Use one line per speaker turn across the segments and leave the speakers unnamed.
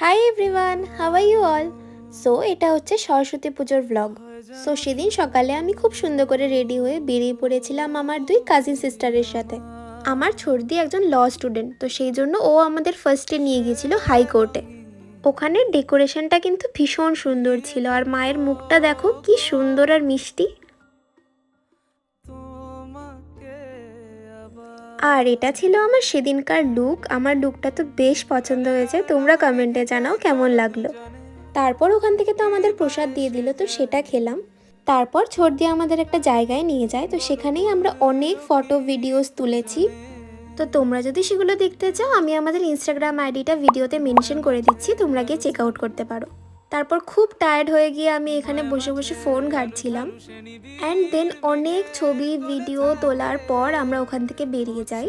Hi everyone are you all so এটা হচ্ছে সরস্বতী পুজোর ব্লগ সো সেদিন সকালে আমি খুব সুন্দর করে রেডি হয়ে বেরিয়ে পড়েছিলাম আমার দুই কাজিন সিস্টারের সাথে। আমার ছর্দি একজন ল স্টুডেন্ট তো সেই জন্য ও আমাদের ফার্স্টে নিয়ে গিয়েছিল হাইকোর্টে ওখানে ডেকোরেশনটা কিন্তু ভীষণ সুন্দর ছিল, আর মায়ের মুখটা দেখো কি সুন্দর আর মিষ্টি। আর এটা ছিল আমার সেদিনকার লুক আমার লুকটা তো বেশ পছন্দ হয়েছে। তোমরা কমেন্টে জানাও কেমন লাগল। তারপর ওখান থেকে তো আমাদের প্রসাদ দিয়ে দিল, তো সেটা খেলাম। তারপর ছোট দিয়ে আমাদের একটা জায়গায় নিয়ে যায়, তো সেখানেই আমরা অনেক ফটো ভিডিওস তুলেছি। তো তোমরা যদি সেগুলো দেখতে চাও, আমি আমাদের ইনস্টাগ্রাম আইডিটা ভিডিওতে মেনশন করে দিচ্ছি, তোমরা গিয়ে চেক আউট করতে পারো। তারপর খুব টায়ার্ড হয়ে গিয়ে আমি এখানে বসে বসে ফোন ঘাটছিলাম। অ্যান্ড দেন অনেক ছবি ভিডিও তোলার পর আমরা ওখান থেকে বেরিয়ে যাই।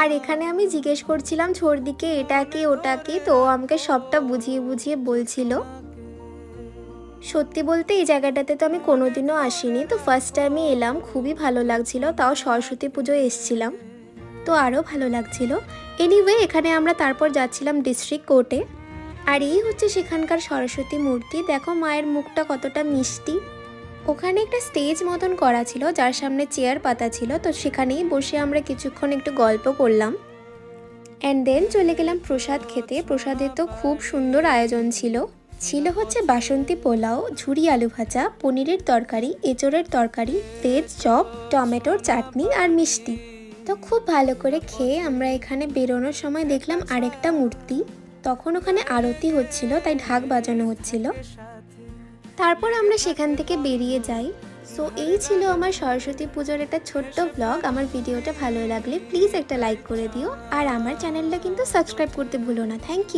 আর এখানে আমি জিজ্ঞেস করছিলাম ছোটদিকে এটা কি ওটা কি? তো আমাকে সবটা বুঝিয়ে বুঝিয়ে বলছিল। সত্যি বলতে এই জায়গাটাতে তো আমি কোনোদিনও আসিনি। তো ফার্স্ট টাইমে এলাম খুবই ভালো লাগছিল। তাও সরস্বতী পুজোয় এসছিলাম। তো আরও ভালো লাগছিল। এনিওয়ে এখানে আমরা তারপর যাচ্ছিলাম ডিস্ট্রিক্ট কোর্টে আর এই হচ্ছে সেখানকার সরস্বতী মূর্তি। দেখো মায়ের মুখটা কতটা মিষ্টি। ওখানে একটা স্টেজ মতন করা ছিল, যার সামনে চেয়ার পাতা ছিল, তো সেখানেই বসে আমরা কিছুক্ষণ একটু গল্প করলাম। অ্যান্ড দেন চলে গেলাম প্রসাদ খেতে। প্রসাদের তো খুব সুন্দর আয়োজন ছিল। ছিল হচ্ছে বাসন্তী পোলাও, ঝুরি আলু ভাজা, পনিরের তরকারি, এঁচড়ের তরকারি ভেজ চপ, টমেটোর চাটনি আর মিষ্টি। তো খুব ভালো করে খেয়ে আমরা এখানে বেরোনোর সময় দেখলাম আরেকটা মূর্তি। তখন ওখানে আরতি হচ্ছিল, তাই ঢাক বাজানো হচ্ছিল। তারপর আমরা সেখান থেকে বেরিয়ে যাই। সো এই ছিল আমার সরস্বতী পুজোর একটা ছোট্ট ব্লগ আমার ভিডিওটা ভালো লাগলে প্লিজ একটা লাইক করে দিও। আর আমার চ্যানেলটা কিন্তু সাবস্ক্রাইব করতে ভুলো না। Thank you